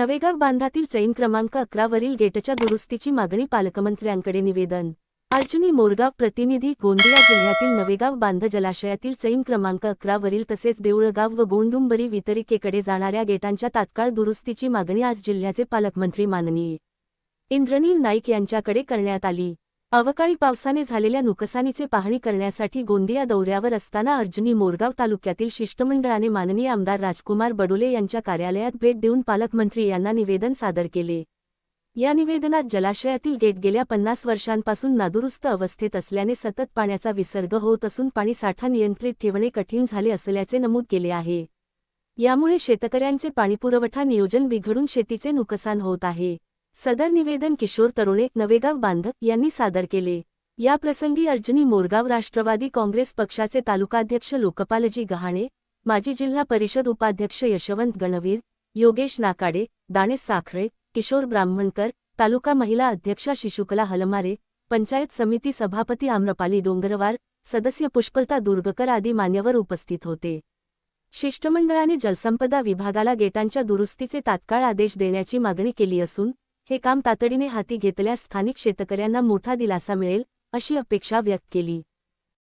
नवेगाव बांधातील चैन क्रमांक अकरावरील गेटच्या दुरुस्तीची मागणी पालकमंत्र्यांकडे निवेदन. अर्जुनी मोरगाव प्रतिनिधी गोंदिया जिल्ह्यातील नवेगाव बांध जलाशयातील चैन क्रमांक अकरावरील तसेच देऊळगाव व गोंडुंबरी वितरिकेकडे जाणाऱ्या गेटांच्या तात्काळ दुरुस्तीची मागणी आज जिल्ह्याचे पालकमंत्री माननीय. इंद्रनील नाईक यांच्याकडे करण्यात आली. अवकाळी पावसाने झालेल्या नुकसानीचे पाहणी करण्यासाठी गोंदिया दौऱ्यावर असताना अर्जुनी मोरगाव तालुक्यातील शिष्टमंडळाने माननीय आमदार राजकुमार बडोले यांच्या कार्यालयात भेट देऊन पालकमंत्री यांना निवेदन सादर केले. या निवेदनात जलाशयातील गेट गेल्या पन्नास वर्षांपासून नादुरुस्त अवस्थेत असल्याने सतत पाण्याचा विसर्ग होत असून पाणीसाठा नियंत्रित ठेवणे कठीण झाले असल्याचे नमूद केले आहे. यामुळे शेतकऱ्यांचे पाणीपुरवठा नियोजन बिघडून शेतीचे नुकसान होत आहे. सदर निवेदन किशोर तरुणे नवेगाव बांधक यांनी सादर केले. या प्रसंगी अर्जुनी मोरगाव राष्ट्रवादी काँग्रेस पक्षाचे तालुकाध्यक्ष लोकपालजी गहाणे माजी जिल्हा परिषद उपाध्यक्ष यशवंत गणवीर योगेश नाकाडे दानेश साखरे किशोर ब्राह्मणकर तालुका महिला अध्यक्षा शिशुकला हलमारे पंचायत समिती सभापती आम्रपाली डोंगरवार सदस्य पुष्पलता दुर्गकर आदी मान्यवर उपस्थित होते. शिष्टमंडळाने जलसंपदा विभागाला गेटांच्या दुरुस्तीचे तात्काळ आदेश देण्याची मागणी केली असून हे काम तातडीने हाती घेतल्यास स्थानिक शेतकऱ्यांना मोठा दिलासा मिळेल अशी अपेक्षा व्यक्त केली.